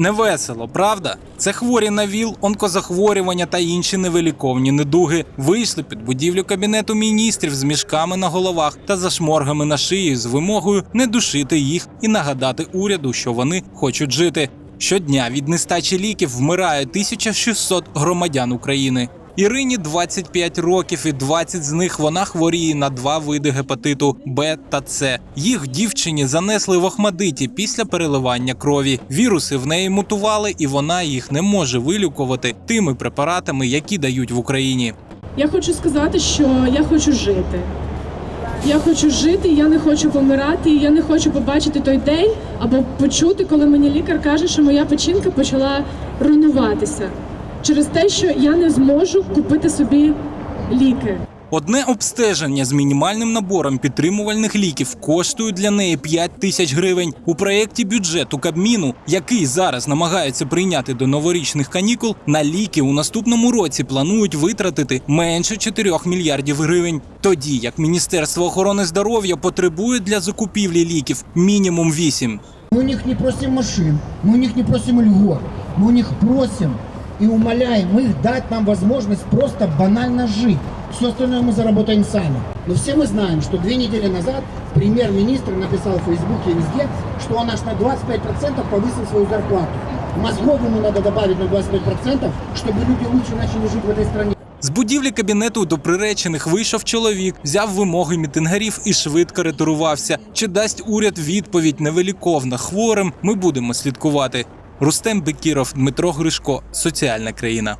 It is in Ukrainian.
Не весело, правда? Це хворі на ВІЛ, онкозахворювання та інші невиліковні недуги вийшли під будівлю кабінету міністрів з мішками на головах та зашморгами на шиї з вимогою не душити їх і нагадати уряду, що вони хочуть жити. Щодня від нестачі ліків вмирає 1600 громадян України. Ірині 25 років, і 20 з них вона хворіє на два види гепатиту Б та С. Їх дівчині занесли в Охмадиті після переливання крові. Віруси в неї мутували, і вона їх не може вилікувати тими препаратами, які дають в Україні. Я хочу сказати, що я хочу жити. Я хочу жити, я не хочу помирати, я не хочу побачити той день або почути, коли мені лікар каже, що моя печінка почала руйнуватися через те, що я не зможу купити собі ліки. Одне обстеження з мінімальним набором підтримувальних ліків коштує для неї 5 тисяч гривень. У проєкті бюджету Кабміну, який зараз намагаються прийняти до новорічних канікул, на ліки у наступному році планують витратити менше 4 мільярдів гривень. Тоді як Міністерство охорони здоров'я потребує для закупівлі ліків мінімум 8. Мы у них не просим машин, мы у них не просим льгот, мы у них просим и умоляем их дать нам возможность просто банально жить. Все остальное мы заработаем сами. Но все мы знаем, что две недели назад премьер-министр написал в Фейсбуке и везде, что он аж на 25% повысил свою зарплату. Мозгов ему надо добавить на 25%, чтобы люди лучше начали жить в этой стране. З будівлі кабінету до приречених вийшов чоловік, взяв вимоги мітингарів і швидко ретурувався. Чи дасть уряд відповідь невиліковна хворим? Ми будемо слідкувати. Рустем Бекіров, Дмитро Гришко, соціальна країна.